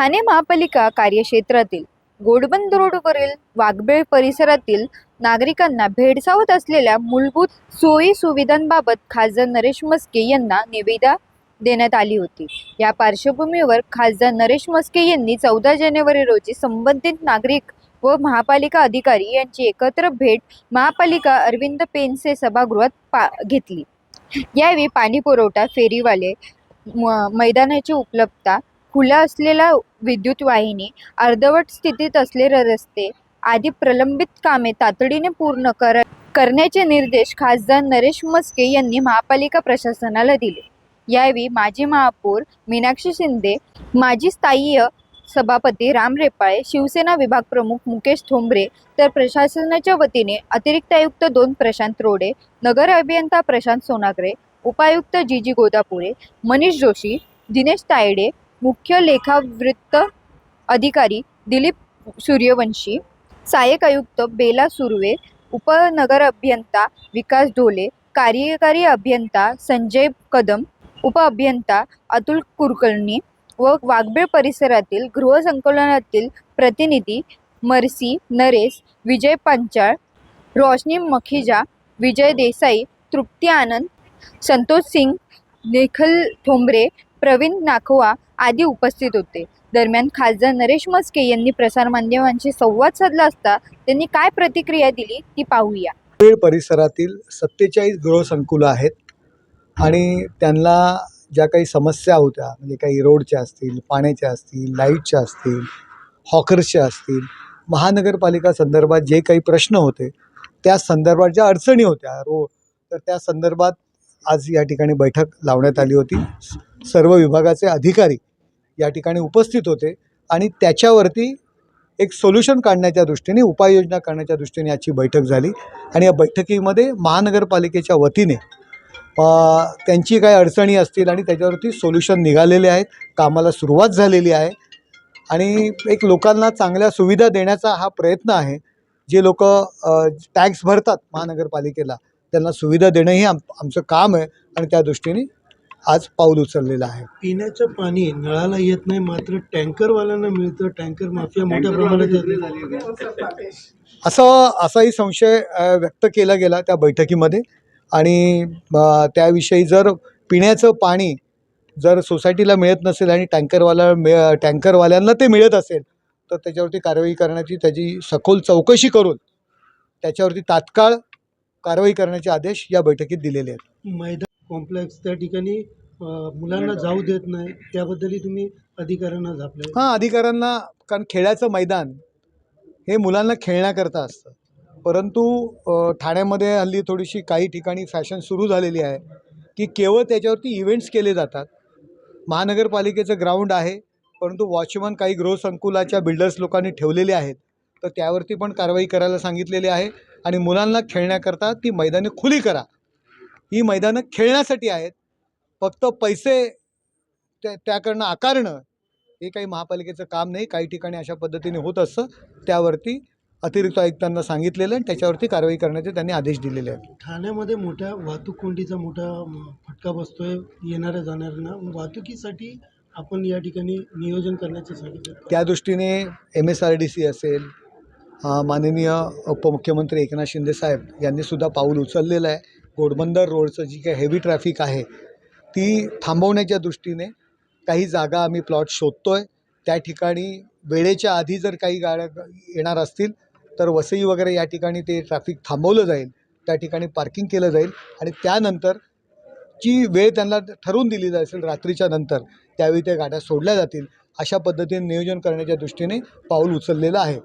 ठाणे महापालिका कार्यक्षेत्रातील गोडबंद रोडवरील वाघबेळ परिसरातील नागरिकांना भेडसावत असलेल्या मूलभूत सोयी सुविधांबाबत खासदार नरेश मस्के यांना निवेदा देण्यात आली होती. या पार्श्वभूमीवर खासदार नरेश मस्के यांनी चौदा जानेवारी रोजी संबंधित नागरिक व महापालिका अधिकारी यांची एकत्र भेट महापालिका अरविंद पेनसे सभागृहात पा घेतली. यावेळी पाणी पुरवठा फेरीवाले म- मैदानाची उपलब्धता खुल्या असलेला विद्युत वाहिनी अर्धवट स्थितीत असलेले रस्ते आदी प्रलंबित कामे तातडीने पूर्ण कर करण्याचे निर्देश खासदार नरेश मस्के यांनी महापालिका प्रशासनाला दिले. यावेळी माजी महापौर मीनाक्षी शिंदे माजी स्थायी सभापती राम रेपाळे शिवसेना विभाग प्रमुख मुकेश थोंबरे तर प्रशासनाच्या वतीने अतिरिक्त आयुक्त दोन प्रशांत रोडे नगर अभियंता प्रशांत सोनागरे उपायुक्त जी जी गोदापुरे मनीष जोशी दिनेश तायडे मुख्य लेखावृत्त अधिकारी दिलीप सूर्यवंशी सहाय्यक आयुक्त बेला सुर्वे उपनगर अभियंता विकास ढोले कार्यकारी अभियंता संजय कदम उपअभियंता अतुल कुलकर्णी व वाघबेळ परिसरातील गृहसंकलनातील प्रतिनिधी मर्सी नरेश विजय पांचाळ रोशनी मखिजा विजय देसाई तृप्ती आनंद संतोष सिंग निखल ठोंबरे प्रवीण नाखवा आदी उपस्थित होते. दरम्यान खासदार नरेश मस्के यांनी प्रसारमाध्यमांशी संवाद साधला असता त्यांनी काय प्रतिक्रिया दिली ती पाहूया. वेळ परिसरातील सत्तेचाळीस गृहसंकुलं आहेत आणि त्यांना ज्या काही समस्या होत्या म्हणजे काही रोडच्या असतील पाण्याच्या असतील लाईटच्या असतील हॉकर्सच्या असतील महानगरपालिका संदर्भात जे काही प्रश्न होते त्या संदर्भात ज्या अडचणी होत्या रोड तर त्या संदर्भात आज या ठिकाणी बैठक लावण्यात आली होती. सर्व विभागाचे अधिकारी या ठिकाणी उपस्थित होते आणि त्याच्यावरती एक सोल्युशन काढण्याच्या दृष्टीने उपाययोजना करण्याच्या दृष्टीने याची बैठक झाली. आणि या बैठकीमध्ये महानगरपालिकेच्या वतीने त्यांची काही अडचणी असतील आणि त्याच्यावरती सोल्युशन निघालेले आहेत कामाला सुरुवात झालेली आहे. आणि एक लोकांना चांगल्या सुविधा देण्याचा हा प्रयत्न आहे. जे लोक टॅक्स भरतात महानगरपालिकेला त्यांना सुविधा देणं हे आम आमचं काम आहे आणि त्या दृष्टीने आज पाऊल उचललेलं आहे. पिण्याचं पाणी नळाला येत नाही मात्र टँकरवाल्यांना मिळतं. टँकर माफिया मोठ्या प्रमाणात असं असाही संशय व्यक्त केला गेला त्या बैठकीमध्ये. आणि त्याविषयी जर पिण्याचं पाणी जर सोसायटीला मिळत नसेल आणि टँकरवाला मिळ टँकरवाल्यांना ते मिळत असेल तर त्याच्यावरती कारवाई करण्याची त्याची सखोल चौकशी करून त्याच्यावरती तात्काळ कारवाई करण्याचे आदेश या बैठकीत दिलेले आहेत. मैदान कॉम्प्लेक्स त्या ठिकाणी मुलांना जाऊ देत नाही. त्याबद्दलही तुम्ही अधिकाऱ्यांना झापले हां अधिकाऱ्यांना कारण खेळाचं मैदान हे मुलांना खेळण्याकरता असतं. परंतु ठाण्यामध्ये हल्ली थोडीशी काही ठिकाणी फॅशन सुरू झालेली आहे की केवळ त्याच्यावरती इव्हेंट्स केले जातात. महानगरपालिकेचं ग्राउंड आहे परंतु वॉचमन काही गृहसंकुलाच्या बिल्डर्स लोकांनी ठेवलेले आहेत. तर त्यावरती पण कारवाई करायला सांगितलेली आहे आणि मुलांना खेळण्याकरता ती मैदाने खुली करा. ही मैदानं खेळण्यासाठी आहेत. फक्त पैसे त्या त्याकडनं आकारणं हे काही महापालिकेचं काम नाही. काही ठिकाणी अशा पद्धतीने होत असतं. त्यावरती अतिरिक्त आयुक्तांना सांगितलेलं आणि त्याच्यावरती कारवाई करण्याचे त्यांनी आदेश दिलेले आहेत. ठाण्यामध्ये मोठ्या वाहतूक कोंडीचा मोठा फटका बसतोय येणाऱ्या जाणाऱ्यांना. वाहतुकीसाठी आपण या ठिकाणी नियोजन करण्याचे सांगितलं. त्या दृष्टीने M S R D C असेल माननीय उपमुख्यमंत्री एकनाथ शिंदे साहेब यांनी सुद्धा पाऊल उचललेलं आहे. घोडबंदर रोडचं जी काही हेवी ट्रॅफिक आहे ती थांबवण्याच्या दृष्टीने काही जागा आम्ही प्लॉट शोधतो आहे त्या ठिकाणी वेळेच्या आधी जर काही गाड्या येणार असतील तर वसई वगैरे या ठिकाणी ते ट्रॅफिक थांबवलं जाईल. त्या ठिकाणी पार्किंग केलं जाईल आणि त्यानंतर जी वेळ त्यांना ठरवून दिली जाईल रात्रीच्या नंतर त्यावेळी त्या गाड्या सोडल्या जातील अशा पद्धतीने नियोजन करण्याच्या दृष्टीने पाऊल उचललेलं आहे.